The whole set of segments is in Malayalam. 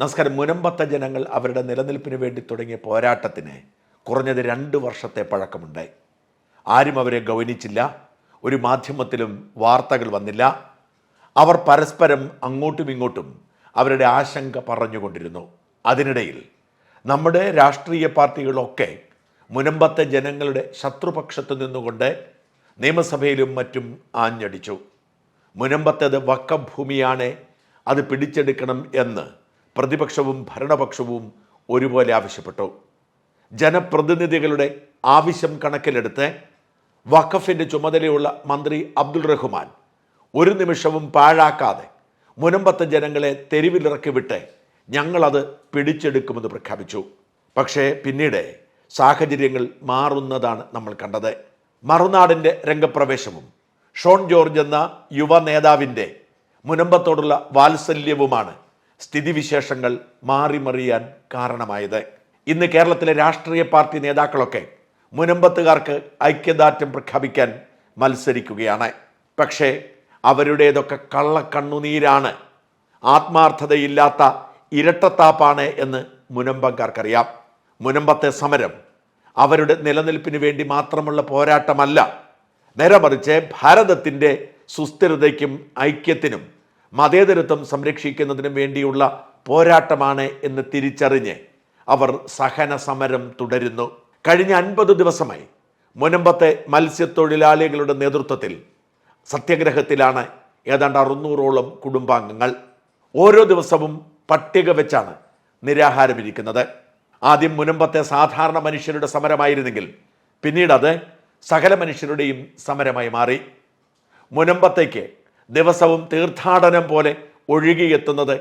നമസ്കാരം. മുരമ്പത്ത ജനങ്ങൾ അവരുടെ നിലനിൽപ്പിന് വേണ്ടി തുടങ്ങിയ പോരാട്ടത്തിന് കുറഞ്ഞത് രണ്ട് വർഷത്തെ പഴക്കമുണ്ടായി ആരും അവരെ ഗൗനിച്ചില്ല. ഒരു മാധ്യമത്തിലും വാർത്തകൾ വന്നില്ല. അവർ പരസ്പരം അങ്ങോട്ടും ഇങ്ങോട്ടും അവരുടെ ആശങ്ക പറഞ്ഞുകൊണ്ടിരുന്നു. അതിനിടയിൽ നമ്മുടെ രാഷ്ട്രീയ പാർട്ടികളൊക്കെ മുനമ്പത്തെ ജനങ്ങളുടെ ശത്രുപക്ഷത്ത് നിന്നുകൊണ്ട് നിയമസഭയിലും മറ്റും ആഞ്ഞടിച്ചു. മുനമ്പത്തേത് വക്കഭൂമിയാണ്. അത് പിടിച്ചെടുക്കണം എന്ന് പ്രതിപക്ഷവും ഭരണപക്ഷവും ഒരുപോലെ ആവശ്യപ്പെട്ടു. ജനപ്രതിനിധികളുടെ ആവശ്യം കണക്കിലെടുത്ത് വഖഫിന്റെ ചുമതലയുള്ള മന്ത്രി അബ്ദുൾ റഹ്മാൻ ഒരു നിമിഷവും പാഴാക്കാതെ മുനമ്പത്തെ ജനങ്ങളെ തെരുവിലിറക്കി വിട്ട് ഞങ്ങളത് പിടിച്ചെടുക്കുമെന്ന് പ്രഖ്യാപിച്ചു. പക്ഷേ പിന്നീട് സാഹചര്യങ്ങൾ മാറുന്നതാണ് നമ്മൾ കണ്ടത്. മറുനാടിന്റെ രംഗപ്രവേശവും ഷോൺ ജോർജ് എന്ന യുവ നേതാവിന്റെ മുനമ്പത്തോടുള്ള വാത്സല്യവുമാണ് സ്ഥിതിവിശേഷങ്ങൾ മാറിമറിയാൻ കാരണമായത്. ഇന്ന് കേരളത്തിലെ രാഷ്ട്രീയ പാർട്ടി നേതാക്കളൊക്കെ മുനമ്പത്തുകാർക്ക് ഐക്യദാർഢ്യം പ്രഖ്യാപിക്കാൻ മത്സരിക്കുകയാണ്. പക്ഷേ അവരുടേതൊക്കെ കള്ളക്കണ്ണുനീരാണ് ആത്മാർത്ഥതയില്ലാത്ത ഇരട്ടത്താപ്പാണ് എന്ന് മുനമ്പക്കാർക്കറിയാം മുനമ്പത്തെ സമരം അവരുടെ നിലനിൽപ്പിന് വേണ്ടി മാത്രമുള്ള പോരാട്ടമല്ല നേരെ മറിച്ച് ഭാരതത്തിന്റെ സുസ്ഥിരതയ്ക്കും ഐക്യത്തിനും മതേതരത്വം സംരക്ഷിക്കുന്നതിനും വേണ്ടിയുള്ള പോരാട്ടമാണ് എന്ന് തിരിച്ചറിഞ്ഞ് അവർ സഹന സമരം തുടരുന്നു. കഴിഞ്ഞ അൻപത് ദിവസമായി മുനമ്പത്തെ മത്സ്യത്തൊഴിലാളികളുടെ നേതൃത്വത്തിൽ സത്യഗ്രഹത്തിലാണ് ഏതാണ്ട് അറുന്നൂറോളം കുടുംബാംഗങ്ങൾ. ഓരോ ദിവസവും പട്ടിക വെച്ചാണ് നിരാഹാരമിരിക്കുന്നത്. ആദ്യം മുനമ്പത്തെ സാധാരണ മനുഷ്യരുടെ സമരമായിരുന്നെങ്കിൽ പിന്നീട് അത് സകല മനുഷ്യരുടെയും സമരമായി മാറി. മുനമ്പത്തേക്ക് ദിവസവും തീർത്ഥാടനം പോലെ ഒഴുകിയെത്തുന്നത്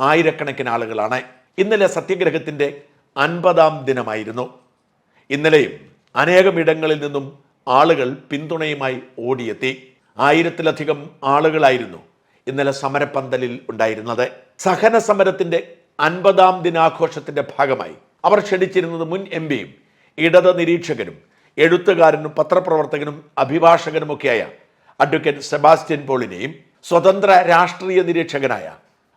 ആയിരക്കണക്കിന് ആളുകളാണ്. ഇന്നലെ സത്യഗ്രഹത്തിന്റെ അൻപതാം ദിനമായിരുന്നു. ഇന്നലെയും അനേകം ഇടങ്ങളിൽ നിന്നും ആളുകൾ പിന്തുണയുമായി ഓടിയെത്തി. ആയിരത്തിലധികം ആളുകളായിരുന്നു ഇന്നലെ സമരപ്പന്തലിൽ ഉണ്ടായിരുന്നത്. സഹന സമരത്തിന്റെ അൻപതാം ദിനാഘോഷത്തിന്റെ ഭാഗമായി അവർ ക്ഷണിച്ചിരുന്നത് മുൻ എം പിയും ഇടത് നിരീക്ഷകനും എഴുത്തുകാരനും പത്രപ്രവർത്തകനും അഭിഭാഷകനുമൊക്കെയായ അഡ്വക്കേറ്റ് സെബാസ്റ്റ്യൻ പോളിനെയും സ്വതന്ത്ര രാഷ്ട്രീയ നിരീക്ഷകനായ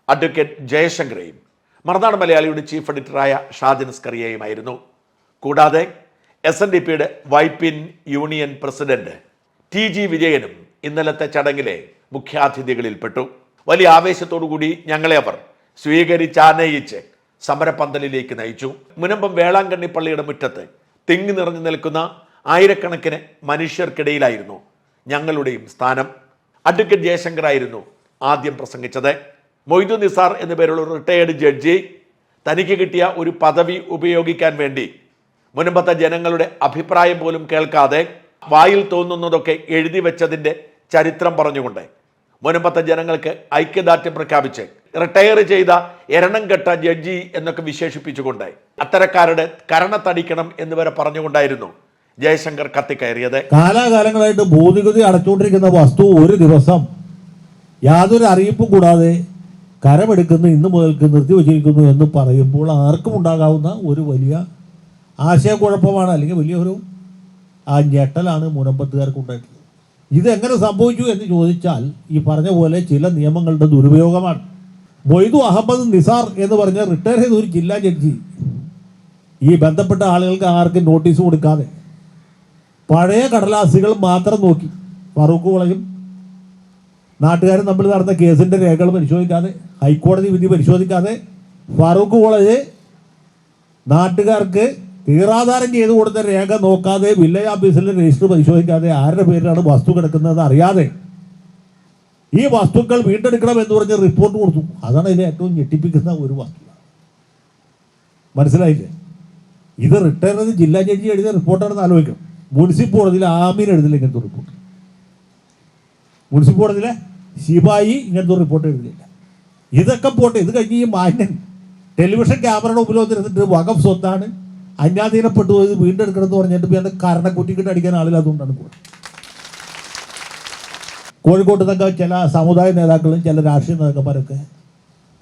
അഡ്വക്കേറ്റ് ജയശങ്കറേയും മറുനാട് മലയാളിയുടെ ചീഫ് എഡിറ്ററായ ഷാജിൻ സ്കറിയയുമായിരുന്നു കൂടാതെ എസ് എൻ ഡി പിയുടെ Vypin union president T G വിജയനും ഇന്നലത്തെ ചടങ്ങിലെ മുഖ്യാതിഥികളിൽപ്പെട്ടു. വലിയ ആവേശത്തോടുകൂടി ഞങ്ങളെ അവർ സ്വീകരിച്ചാനയിച്ച് സമരപന്തലിലേക്ക് നയിച്ചു. മുനമ്പം വേളാങ്കണ്ണി പള്ളിയുടെ മുറ്റത്ത് തിങ്ങി നിറഞ്ഞു നിൽക്കുന്ന ആയിരക്കണക്കിന് മനുഷ്യർക്കിടയിലായിരുന്നു ഞങ്ങളുടെയും സ്ഥാനം. അഡ്വക്കേറ്റ് ജയശങ്കർ ആയിരുന്നു ആദ്യം പ്രസംഗിച്ചത്. മൊയ്തു നിസാർ എന്നുപേരുള്ള ഒരു റിട്ടയേർഡ് ജഡ്ജി തനിക്ക് കിട്ടിയ ഒരു പദവി ഉപയോഗിക്കാൻ വേണ്ടി. മുൻപത്തെ ജനങ്ങളുടെ അഭിപ്രായം പോലും കേൾക്കാതെ വായിൽ തോന്നുന്നതൊക്കെ എഴുതി വെച്ചതിന്റെ ചരിത്രം പറഞ്ഞുകൊണ്ട് മുൻപത്തെ ജനങ്ങൾക്ക് ഐക്യദാർഢ്യം പ്രഖ്യാപിച്ച് റിട്ടയർ ചെയ്ത എരണം കെട്ട ജഡ്ജി എന്നൊക്കെ വിശേഷിപ്പിച്ചുകൊണ്ട് അത്തരക്കാരുടെ കരണത്തടിക്കണം എന്ന് വരെ പറഞ്ഞുകൊണ്ടായിരുന്നു ജയശങ്കർ കത്തിക്കയറിയത്. കാലാകാലങ്ങളായിട്ട് ഭൂനികുതി അടച്ചുകൊണ്ടിരിക്കുന്ന വസ്തു ഒരു ദിവസം യാതൊരു അറിയിപ്പും കൂടാതെ കരമെടുക്കുന്നു ഇന്ന് മുതൽക്ക് നിർത്തിവച്ചിരിക്കുന്നു എന്ന് പറയുമ്പോൾ ആർക്കും ഉണ്ടാകാവുന്ന ഒരു വലിയ ആശയക്കുഴപ്പമാണ് അല്ലെങ്കിൽ വലിയൊരു ആ ഞെട്ടലാണ് മുനമ്പത്തുകാർക്ക് ഉണ്ടായിട്ടുള്ളത്. ഇതെങ്ങനെ സംഭവിച്ചു എന്ന് ചോദിച്ചാൽ ഈ പറഞ്ഞ പോലെ ചില നിയമങ്ങളുടെ ദുരുപയോഗമാണ്. മൊയ്തു അഹമ്മദ് നിസാർ എന്ന് പറഞ്ഞ റിട്ടയർ ചെയ്ത ഒരു ജില്ലാ ജഡ്ജി. ഈ ബന്ധപ്പെട്ട ആളുകൾക്ക് ആർക്കും നോട്ടീസ് കൊടുക്കാതെ പഴയ കടലാസികൾ മാത്രം നോക്കി. ഫറൂഖ് കോളേജും നാട്ടുകാരും തമ്മിൽ നടന്ന കേസിന്റെ രേഖകൾ പരിശോധിക്കാതെ ഹൈക്കോടതി വിധി പരിശോധിക്കാതെ ഫറൂഖ് കോളേജ് നാട്ടുകാർക്ക് തീറാധാരം ചെയ്തു കൊടുത്ത രേഖ നോക്കാതെ വില്ലേജ് ഓഫീസിലെ രജിസ്റ്റർ പരിശോധിക്കാതെ ആരുടെ പേരിലാണ് വസ്തു കിടക്കുന്നത് അറിയാതെ ഈ വസ്തുക്കൾ വീണ്ടെടുക്കണം എന്ന് പറഞ്ഞ് റിപ്പോർട്ട് കൊടുത്തു. അതാണ് ഇതിലെ ഏറ്റവും ഞെട്ടിപ്പിക്കുന്ന ഒരു വസ്തുത മനസ്സിലായില്ലേ? ഇത് റിട്ടയർ ജില്ലാ ജഡ്ജി എഴുതിയ റിപ്പോർട്ടാണെന്ന് ആലോചിക്കണം. മുനിസിപ്പൽ കോടതിയിൽ ആമീൻ എഴുതില്ല ഇങ്ങനത്തെ റിപ്പോർട്ട് മുനിസിപ്പ് കോടതിയിലെ ശിപായി ഇങ്ങനത്തെ റിപ്പോർട്ട് എഴുതില്ല. ഇതൊക്കെ പോട്ടെ ഇത് കഴിഞ്ഞ് ഈ മാന്യൻ ടെലിവിഷൻ ക്യാമറയുടെ മുമ്പിൽ വന്നിരുന്നിട്ട് വകം സ്വത്താണ് അന്യാധീനപ്പെട്ടു പോയത് വീണ്ടെടുക്കണം എന്ന് പറഞ്ഞിട്ട് പിന്നെ കരണ കുറ്റിക്കിട്ട് അടിക്കാൻ ആളില്ല അതുകൊണ്ടാണ് പോയത്. കോഴിക്കോട്ട് നിന്നൊക്കെ ചില സമുദായ നേതാക്കളും ചില രാഷ്ട്രീയ നേതാക്കന്മാരൊക്കെ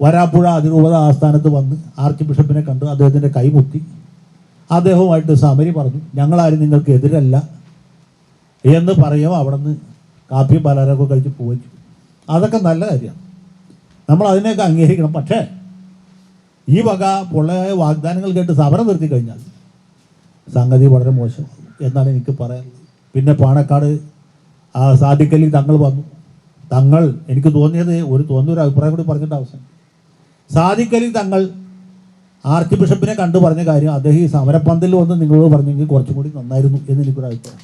വരാപ്പുഴ അതിരൂപത ആസ്ഥാനത്ത് വന്ന് ആർച്ച് ബിഷപ്പിനെ കണ്ട് അദ്ദേഹത്തിന്റെ കൈമുത്തി അദ്ദേഹവുമായിട്ട് സമരി പറഞ്ഞു ഞങ്ങളാരും നിങ്ങൾക്ക് എതിരല്ല എന്ന് പറയുമോ അവിടെ നിന്ന് കാപ്പിയും പലഹാരമൊക്കെ കഴിച്ച് പോയി അതൊക്കെ നല്ല കാര്യമാണ്. നമ്മൾ അതിനെയൊക്കെ അംഗീകരിക്കണം. പക്ഷേ ഈ വക പൊള്ളയായ വാഗ്ദാനങ്ങൾ കേട്ട് സമരം നിർത്തി കഴിഞ്ഞാൽ സംഗതി വളരെ മോശമാകും എന്നാണ് എനിക്ക് പറയാനുള്ളത്. പിന്നെ പാണക്കാട് ആ സാധിക്കലിൽ തങ്ങൾ വന്നു. തങ്ങൾ എനിക്ക് തോന്നിയത് ഒരു തോന്നിയ ഒരു അഭിപ്രായം കൂടി പറഞ്ഞിട്ട് അവസാനം സാധിക്കലിൽ തങ്ങൾ ആർച്ച് ബിഷപ്പിനെ കണ്ടു പറഞ്ഞ കാര്യം അദ്ദേഹം ഈ സമരപ്പന്തലിൽ വന്ന് നിങ്ങളോട് പറഞ്ഞെങ്കിൽ കുറച്ചും കൂടി നന്നായിരുന്നു എന്ന് എനിക്കൊരു അഭിപ്രായം.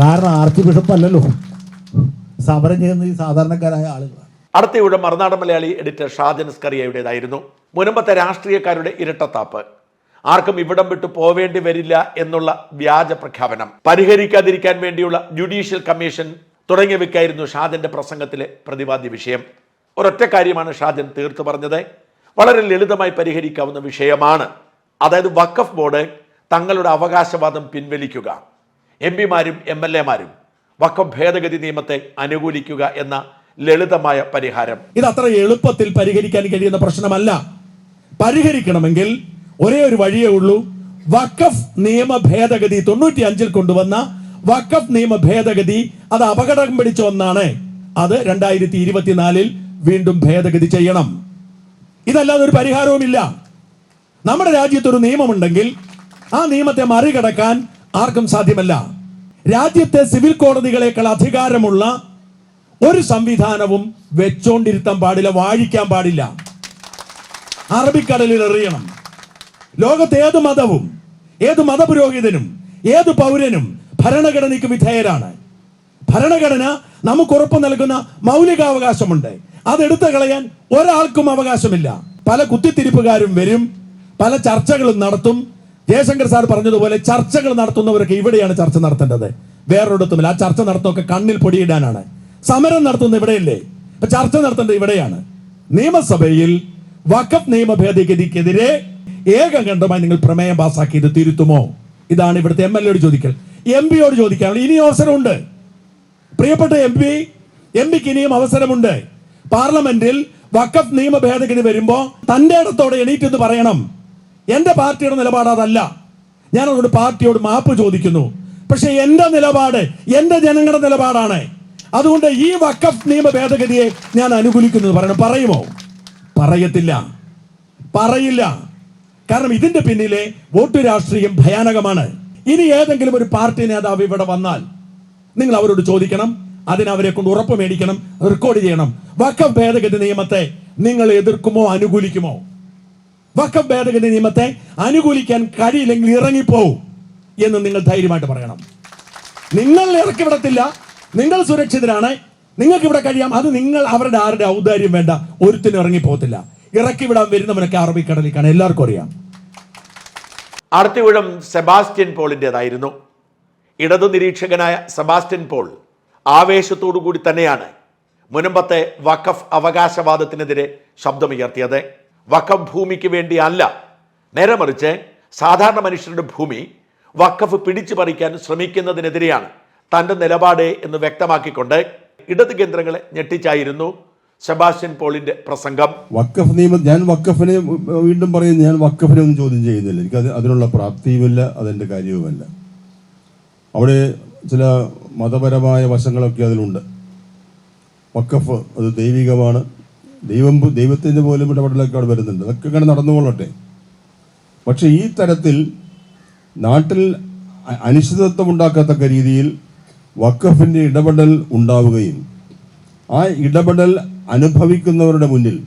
കാരണം ആർച്ച് ബിഷപ്പ് അല്ലല്ലോ. സമരം ചെയ്യുന്ന ഈ സാധാരണക്കാരായ ആളുകളാണ്. ഇവിടെ മറുനാടൻ മലയാളി എഡിറ്റർ ഷാജൻ സ്കറിയയുടേതായിരുന്നു. മുനമ്പത്തെ രാഷ്ട്രീയക്കാരുടെ ഇരട്ടത്താപ്പ്. ആർക്കും ഇവിടം വിട്ടു പോവേണ്ടി വരില്ല എന്നുള്ള വ്യാജ പ്രഖ്യാപനം. പരിഹരിക്കാതിരിക്കാൻ വേണ്ടിയുള്ള ജുഡീഷ്യൽ കമ്മീഷൻ തുടങ്ങിയവയ്ക്കായിരുന്നു ഷാജന്റെ പ്രസംഗത്തിലെ പ്രതിപാദ്യ വിഷയം. ഒരൊറ്റ കാര്യമാണ് ഷാജൻ തീർത്തു പറഞ്ഞത്. വളരെ ലളിതമായി പരിഹരിക്കാവുന്ന വിഷയമാണ്. അതായത് വഖഫ് ബോർഡ് തങ്ങളുടെ അവകാശവാദം പിൻവലിക്കുക. എം പിമാരും എം എൽ എമാരും വഖഫ് ഭേദഗതി നിയമത്തെ അനുകൂലിക്കുക എന്ന ലളിതമായ പരിഹാരം. ഇത് അത്ര എളുപ്പത്തിൽ പരിഹരിക്കാൻ കഴിയുന്ന പ്രശ്നമല്ല. പരിഹരിക്കണമെങ്കിൽ ഒരേ ഒരു വഴിയേ ഉള്ളൂ. വഖഫ് നിയമ ഭേദഗതി തൊണ്ണൂറ്റി അഞ്ചിൽ കൊണ്ടുവന്ന വഖഫ് നിയമ ഭേദഗതി അത് അപകടം പിടിച്ച ഒന്നാണ്. അത് രണ്ടായിരത്തി ഇരുപത്തിനാലിൽ വീണ്ടും ഭേദഗതി ചെയ്യണം. ഇതല്ലാതെ ഒരു പരിഹാരവുമില്ല. നമ്മുടെ രാജ്യത്ത് ഒരു നിയമമുണ്ടെങ്കിൽ ആ നിയമത്തെ മറികടക്കാൻ ആർക്കും സാധ്യമല്ല. രാജ്യത്തെ സിവിൽ കോടതികളെക്കാൾ അധികാരമുള്ള ഒരു സംവിധാനവും വെച്ചോണ്ടിരുത്താൻ പാടില്ല വാഴിക്കാൻ പാടില്ല. അറബിക്കടലിൽ എറിയണം. ലോകത്തെ ഏത് മതവും ഏത് മതപുരോഹിതനും ഏത് പൗരനും ഭരണഘടനയ്ക്ക് വിധേയരാണ്. ഭരണഘടന നമുക്ക് ഉറപ്പ് നൽകുന്ന മൗലികാവകാശമുണ്ട്. അതെടുത്തു കളയാൻ ഒരാൾക്കും അവകാശമില്ല. പല കുത്തിത്തിരിപ്പുകാരും വരും പല ചർച്ചകളും നടത്തും. ജയശങ്കർ സാർ പറഞ്ഞതുപോലെ ചർച്ചകൾ നടത്തുന്നവരൊക്കെ ഇവിടെയാണ് ചർച്ച നടത്തേണ്ടത്. വേറൊരിടത്തുമില്ല. ആ ചർച്ച നടത്തുമൊക്കെ കണ്ണിൽ പൊടിയിടാനാണ്. സമരം നടത്തുന്ന ഇവിടെയല്ലേ? ഇപ്പൊ ചർച്ച നടത്തേണ്ടത് ഇവിടെയാണ്. നിയമസഭയിൽ വഖഫ് നിയമ ഭേദഗതിക്കെതിരെ ഏകകണ്ഠമായി നിങ്ങൾ പ്രമേയം പാസാക്കി ഇത് തിരുത്തുമോ? ഇതാണ് ഇവിടുത്തെ എം എൽ എയോട് ചോദിക്കൽ. എം പിയോട് ചോദിക്കാനുള്ള ഇനിയും അവസരമുണ്ട്. പ്രിയപ്പെട്ട എം പി എം പിക്ക് ഇനിയും അവസരമുണ്ട്. പാർലമെന്റിൽ വഖഫ് നിയമ ഭേദഗതി വരുമ്പോ തന്റെ ഇടത്തോടെ എണീറ്റെന്ന് പറയണം. എന്റെ പാർട്ടിയുടെ നിലപാട് അതല്ല. ഞാൻ അതുകൊണ്ട് പാർട്ടിയോട് മാപ്പ് ചോദിക്കുന്നു. പക്ഷെ എന്റെ നിലപാട് എന്റെ ജനങ്ങളുടെ നിലപാടാണ്. അതുകൊണ്ട് ഈ വഖഫ് നിയമ ഭേദഗതിയെ ഞാൻ അനുകൂലിക്കുന്നത് പറയണം. പറയുമോ? പറയത്തില്ല. പറയില്ല. കാരണം ഇതിന്റെ പിന്നിലെ വോട്ട് രാഷ്ട്രീയം ഭയാനകമാണ്. ഇനി ഏതെങ്കിലും ഒരു പാർട്ടി നേതാവ് ഇവിടെ വന്നാൽ നിങ്ങൾ അവരോട് ചോദിക്കണം. അതിന് അവരെ കൊണ്ട് ഉറപ്പ് മേടിക്കണം റെക്കോർഡ് ചെയ്യണം. വക്കം ഭേദഗതി നിയമത്തെ നിങ്ങൾ എതിർക്കുമോ അനുകൂലിക്കുമോ? വക്കം ഭേദഗതി നിയമത്തെ അനുകൂലിക്കാൻ കഴിയില്ലെങ്കിൽ ഇറങ്ങിപ്പോവും എന്ന് നിങ്ങൾ ധൈര്യമായിട്ട് പറയണം. നിങ്ങൾ ഇറക്കി വിടത്തില്ല നിങ്ങൾ സുരക്ഷിതരാണ് നിങ്ങൾക്ക് ഇവിടെ കഴിയാം അത് നിങ്ങൾ അവരുടെ ആരുടെ ഔദാര്യം വേണ്ട ഒരുത്തിനും ഇറങ്ങിപ്പോകത്തില്ല. ഇറക്കി വിടാൻ വരുന്നവനൊക്കെ അറബിക്കടലിക്കാണ് എല്ലാവർക്കും അറിയാം. അടുത്ത സെബാസ്റ്റ്യൻ പോളിന്റെതായിരുന്നു ഇടതു നിരീക്ഷകനായ സെബാസ്റ്റ്യൻ പോൾ ആവേശത്തോടു കൂടി തന്നെയാണ് മുനമ്പത്തെ വഖഫ് അവകാശവാദത്തിനെതിരെ ശബ്ദമുയർത്തിയത്. വഖഫ് ഭൂമിക്ക് വേണ്ടി അല്ല നേരെ മറിച്ച് സാധാരണ മനുഷ്യരുടെ ഭൂമി വഖഫ് പിടിച്ചു പറിക്കാൻ ശ്രമിക്കുന്നതിനെതിരെയാണ് തന്റെ നിലപാട് എന്ന് വ്യക്തമാക്കിക്കൊണ്ട് ഇടത് കേന്ദ്രങ്ങളെ ഞെട്ടിച്ചായിരുന്നു സെബാസ്റ്റ്യൻ പോളിന്റെ പ്രസംഗം. വക്കഫ് നിയമം ഞാൻ വക്കഫിനെ വീണ്ടും പറയുന്നു ഞാൻ വക്കഫിനെ ഒന്നും ചോദ്യം ചെയ്യുന്നില്ല. എനിക്ക് അതിനുള്ള പ്രാപ്തിയുമില്ല അതെന്റെ കാര്യവുമല്ല. അവിടെ ചില മതപരമായ വശങ്ങളൊക്കെ അതിലുണ്ട്. വക്കഫ് അത് ദൈവികമാണ്. ദൈവം ദൈവത്തിന്റെ പോലും ഇടപെടലൊക്കെ അവിടെ വരുന്നുണ്ട്. അതൊക്കെ ഇങ്ങനെ നടന്നുകൊള്ളട്ടെ. പക്ഷെ ഈ തരത്തിൽ നാട്ടിൽ അനിശ്ചിതത്വം ഉണ്ടാക്കത്തക്ക രീതിയിൽ വക്കഫിന്റെ ഇടപെടൽ ഉണ്ടാവുകയും ആ ഇടപെടൽ അനുഭവിക്കുന്നവരുടെ മുന്നിൽ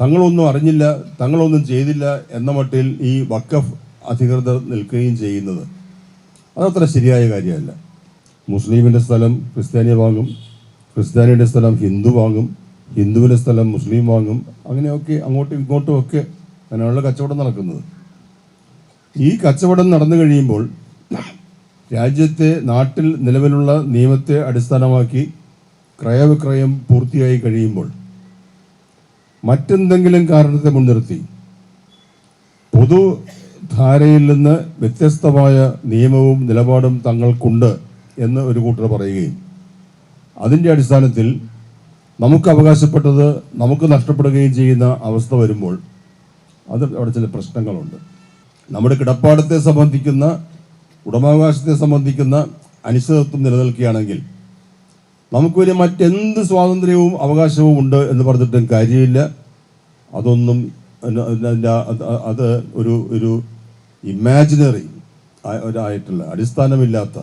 തങ്ങളൊന്നും അറിഞ്ഞില്ല തങ്ങളൊന്നും ചെയ്തില്ല എന്ന മട്ടിൽ ഈ വക്കഫ് അധികൃതർ നിൽക്കുകയും ചെയ്യുന്നത്. അതത്ര ശരിയായ കാര്യമല്ല. മുസ്ലിമിന്റെ സ്ഥലം ക്രിസ്ത്യാനി വാങ്ങും ക്രിസ്ത്യാനിയുടെ സ്ഥലം ഹിന്ദു വാങ്ങും ഹിന്ദുവിന്റെ സ്ഥലം മുസ്ലിം വാങ്ങും. അങ്ങനെയൊക്കെ അങ്ങോട്ടും ഇങ്ങോട്ടും ഒക്കെ അങ്ങനെയുള്ള കച്ചവടം നടക്കുന്നത്. ഈ കച്ചവടം നടന്നു കഴിയുമ്പോൾ രാജ്യത്തെ നാട്ടിൽ നിലവിലുള്ള നിയമത്തെ അടിസ്ഥാനമാക്കി ക്രയവിക്രയം പൂർത്തിയായി കഴിയുമ്പോൾ മറ്റെന്തെങ്കിലും കാരണത്തെ മുൻനിർത്തി പൊതുധാരയിൽ നിന്ന് വ്യത്യസ്തമായ നിയമവും നിലപാടും തങ്ങൾക്കുണ്ട് എന്ന് ഒരു കൂട്ടർ പറയുകയും. അതിന്റെ അടിസ്ഥാനത്തിൽ നമുക്ക് അവകാശപ്പെട്ടത് നമുക്ക് നഷ്ടപ്പെടുകയും ചെയ്യുന്ന അവസ്ഥ വരുമ്പോൾ അത് അവിടെ ചില പ്രശ്നങ്ങളുണ്ട്. നമ്മുടെ കിടപ്പാടത്തെ സംബന്ധിക്കുന്ന ഉടമാവകാശത്തെ സംബന്ധിക്കുന്ന അനിശ്ചിതത്വം നിലനിൽക്കുകയാണെങ്കിൽ നമുക്ക് പിന്നെ മറ്റെന്ത് സ്വാതന്ത്ര്യവും അവകാശവും ഉണ്ട് എന്ന് പറഞ്ഞിട്ടും കാര്യമില്ല. അതൊന്നും അത് ഒരു ഒരു ഇമാജിനറി ആയിട്ടുള്ള അടിസ്ഥാനമില്ലാത്ത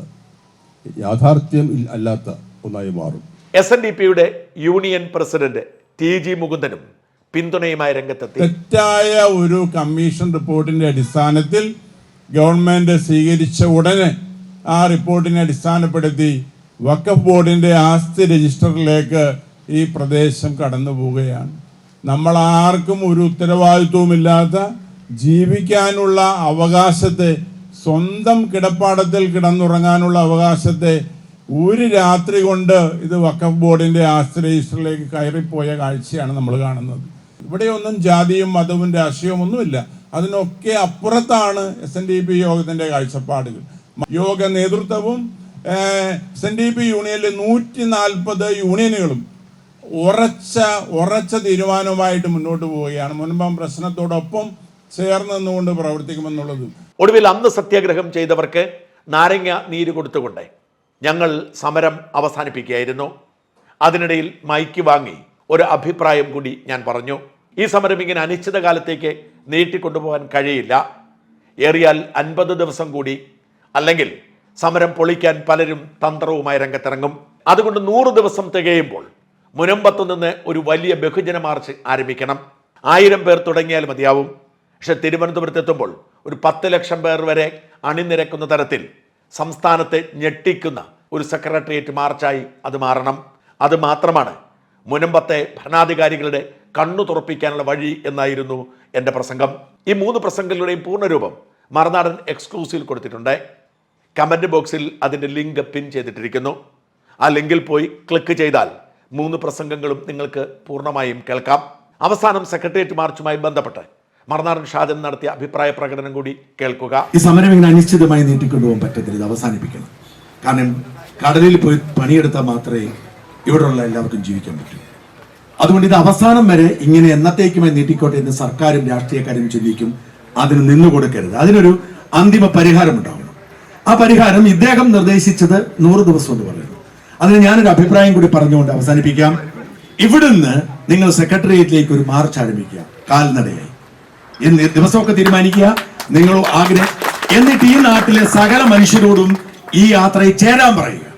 യാഥാർത്ഥ്യം അല്ലാത്ത ഒന്നായി മാറും. എസ് എൻ ഡി പിയുടെ യൂണിയൻ പ്രസിഡന്റ് ടി ജി മുകുന്ദനും പിന്തുണയുമായി രംഗത്തെത്തി. തെറ്റായ ഒരു കമ്മീഷൻ റിപ്പോർട്ടിന്റെ അടിസ്ഥാനത്തിൽ ഗവൺമെന്റ് സ്വീകരിച്ച ഉടനെ ആ റിപ്പോർട്ടിനെ അടിസ്ഥാനപ്പെടുത്തി വക്കഫ് ബോർഡിന്റെ ആസ്തി രജിസ്റ്ററിലേക്ക് ഈ പ്രദേശം കടന്നു പോവുകയാണ്. നമ്മൾ ആർക്കും ഒരു ഉത്തരവാദിത്വവുമില്ലാത്ത ജീവിക്കാനുള്ള അവകാശത്തെ സ്വന്തം കിടപ്പാടത്തിൽ കിടന്നുറങ്ങാനുള്ള അവകാശത്തെ ഒരു രാത്രി കൊണ്ട് ഇത് വഖഫ് ബോർഡിന്റെ ആസ്തി രജിസ്റ്ററിലേക്ക് കയറിപ്പോയ കാഴ്ചയാണ് നമ്മൾ കാണുന്നത്. ഇവിടെയൊന്നും ജാതിയും മതവും രാഷ്ട്രീയവും ഒന്നുമില്ല. അതിനൊക്കെ അപ്പുറത്താണ് എസ് എൻ ഡി പി യോഗത്തിന്റെ കാഴ്ചപ്പാടുകൾ. യോഗ നേതൃത്വവും എസ് എൻ ഡി പി യൂണിയനിലെ നൂറ്റി നാൽപ്പത് യൂണിയനുകളും ഉറച്ച ഉറച്ച തീരുമാനവുമായിട്ട് മുന്നോട്ട് പോവുകയാണ്. മുൻപം പ്രശ്നത്തോടൊപ്പം ചേർന്ന് നിന്നുകൊണ്ട് പ്രവർത്തിക്കുമെന്നുള്ളതും. ഒടുവിൽ അന്ന് സത്യാഗ്രഹം ചെയ്തവർക്ക് നാരങ്ങ നീര് കൊടുത്തുകൊണ്ട് ഞങ്ങൾ സമരം അവസാനിപ്പിക്കുകയായിരുന്നു. അതിനിടയിൽ മൈക്ക് വാങ്ങി. ഒരു അഭിപ്രായം കൂടി ഞാൻ പറഞ്ഞു. ഈ സമരം ഇങ്ങനെ അനിശ്ചിതകാലത്തേക്ക് നീട്ടിക്കൊണ്ടുപോകാൻ കഴിയില്ല. ഏറിയാൽ അൻപത് ദിവസം കൂടി. അല്ലെങ്കിൽ സമരം പൊളിക്കാൻ പലരും തന്ത്രവുമായി രംഗത്തിറങ്ങും. അതുകൊണ്ട് നൂറ് ദിവസം തികയുമ്പോൾ മുനമ്പത്ത് നിന്ന് ഒരു വലിയ ബഹുജന മാർച്ച് ആരംഭിക്കണം. ആയിരം പേർ തുടങ്ങിയാൽ മതിയാവും. പക്ഷെ തിരുവനന്തപുരത്ത് എത്തുമ്പോൾ ഒരു പത്ത് ലക്ഷം പേർ വരെ അണിനിരക്കുന്ന തരത്തിൽ സംസ്ഥാനത്തെ ഞെട്ടിക്കുന്ന ഒരു സെക്രട്ടേറിയറ്റ് മാർച്ചായി അത് മാറണം. അത് മാത്രമാണ് മുനമ്പത്തെ ഭരണാധികാരികളുടെ കണ്ണു തുറപ്പിക്കാനുള്ള വഴി എന്നായിരുന്നു എന്റെ പ്രസംഗം. ഈ മൂന്ന് പ്രസംഗങ്ങളുടെയും പൂർണരൂപം മറുനാടൻ എക്സ്ക്ലൂസീവ് കൊടുത്തിട്ടുണ്ട്. കമന്റ് ബോക്സിൽ അതിന്റെ ലിങ്ക് പിൻ ചെയ്തിട്ടിരിക്കുന്നു. ആ ലിങ്കിൽ പോയി ക്ലിക്ക് ചെയ്താൽ മൂന്ന് പ്രസംഗങ്ങളും നിങ്ങൾക്ക് പൂർണമായും കേൾക്കാം. അവസാനം സെക്രട്ടേറിയറ്റ് മാർച്ചുമായി ബന്ധപ്പെട്ട് മറുനാടൻ ഷാജൻ നടത്തിയ അഭിപ്രായ പ്രകടനം കൂടി കേൾക്കുക. ഈ സമരം ഇങ്ങനെ അനിശ്ചിതമായി നീട്ടിക്കൊണ്ടുപോകാൻ പറ്റത്തില്ല ഇത് അവസാനിപ്പിക്കണം. കാരണം കടലിൽ പോയി പണിയെടുത്താൽ മാത്രമേ ഇവിടെയുള്ള എല്ലാവർക്കും ജീവിക്കാൻ പറ്റൂ. അതുകൊണ്ട് ഇത് അവസാനം വരെ ഇങ്ങനെ എന്നത്തേക്കുമായി നീട്ടിക്കോട്ടെ എന്ന് സർക്കാരും രാഷ്ട്രീയക്കാരും ചിന്തിക്കും അതിന് നിന്നു കൊടുക്കരുത്. അതിനൊരു അന്തിമ പരിഹാരം ഉണ്ടാവണം. ആ പരിഹാരം ഇദ്ദേഹം നിർദ്ദേശിച്ചത് നൂറ് ദിവസം എന്ന് പറയുന്നു. അതിന് ഞാനൊരു അഭിപ്രായം കൂടി പറഞ്ഞുകൊണ്ട് അവസാനിപ്പിക്കാം. ഇവിടുന്ന് നിങ്ങൾ സെക്രട്ടേറിയറ്റിലേക്ക് ഒരു മാർച്ച് ആരംഭിക്കുക. കാൽനടയായി. ദിവസമൊക്കെ തീരുമാനിക്കുക. നിങ്ങൾ ആഗ്രഹം എന്നിട്ട് ഈ നാട്ടിലെ സകല മനുഷ്യരോടും ഈ യാത്രയിൽ ചേരാൻ പറയുക.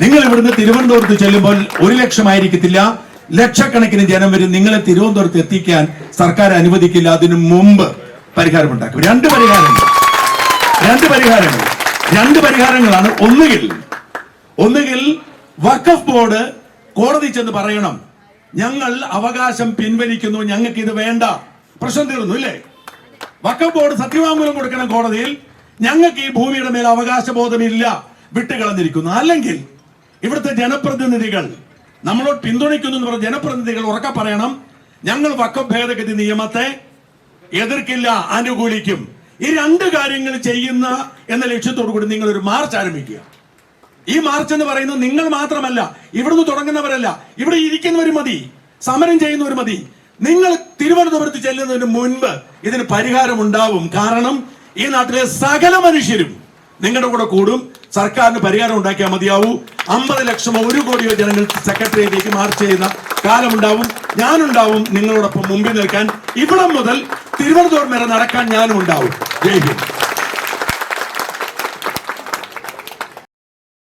നിങ്ങൾ ഇവിടുന്ന് തിരുവനന്തപുരത്ത് ചെല്ലുമ്പോൾ ഒരു ലക്ഷമായിരിക്കത്തില്ല. ലക്ഷക്കണക്കിന് ജനം വരും നിങ്ങളെ തിരുവനന്തപുരത്ത് എത്തിക്കാൻ സർക്കാർ അനുവദിക്കില്ല. അതിനു മുമ്പ് പരിഹാരമുണ്ടാക്കും രണ്ട് പരിഹാരങ്ങൾ. രണ്ട് പരിഹാരങ്ങൾ. രണ്ട് പരിഹാരങ്ങളാണ്. ഒന്നുകിൽ ഒന്നുകിൽ വഖഫ് ബോർഡ് കോടതി ചെന്ന് പറയണം. ഞങ്ങൾ അവകാശം പിൻവലിക്കുന്നു. ഞങ്ങൾക്ക് ഇത് വേണ്ട. പ്രശ്നം തീർന്നു ഇല്ലേ? വക്കം ബോർഡ് സത്യവാങ്മൂലം കൊടുക്കണം കോടതിയിൽ. ഞങ്ങൾക്ക് ഈ ഭൂമിയുടെ മേൽ അവകാശബോധമില്ല വിട്ടുകളഞ്ഞിരിക്കുന്നു. അല്ലെങ്കിൽ ഇവിടുത്തെ ജനപ്രതിനിധികൾ നമ്മളോട് പിന്തുണയ്ക്കുന്നു എന്ന് പറഞ്ഞ ജനപ്രതിനിധികൾ ഉറക്കെ പറയണം ഞങ്ങൾ വക്കം ഭേദഗതി നിയമത്തെ എതിർക്കില്ല അനുകൂലിക്കും. ഈ രണ്ട് കാര്യങ്ങൾ ചെയ്യുന്ന എന്ന ലക്ഷ്യത്തോടു കൂടി നിങ്ങൾ ഒരു മാർച്ച് ആരംഭിക്കുക. ഈ മാർച്ച് എന്ന് പറയുന്നത് നിങ്ങൾ മാത്രമല്ല ഇവിടുന്ന് തുടങ്ങുന്നവരല്ല ഇവിടെ ഇരിക്കുന്നവർ മതി സമരം ചെയ്യുന്നവർ മതി. നിങ്ങൾ തിരുവനന്തപുരത്ത് ചെല്ലുന്നതിന് മുൻപ് ഇതിന് പരിഹാരം ഉണ്ടാവും കാരണം ഈ നാട്ടിലെ സകല മനുഷ്യരും നിങ്ങളുടെ കൂടെ കൂടും. സർക്കാരിന് പരിഹാരം ഉണ്ടാക്കിയാൽ മതിയാവൂ. അമ്പത് ലക്ഷമോ ഒരു കോടിയോ ജനങ്ങൾ സെക്രട്ടേറിയറ്റിലേക്ക് മാർച്ച് ചെയ്യുന്ന കാലമുണ്ടാവും. ഞാനുണ്ടാവും നിങ്ങളോടൊപ്പം മുമ്പിൽ നിൽക്കാൻ. ഇവിടം മുതൽ തിരുവനന്തപുരം വരെ നടക്കാൻ ഞാനും ഉണ്ടാവും ജയ് ഹിന്ദ്.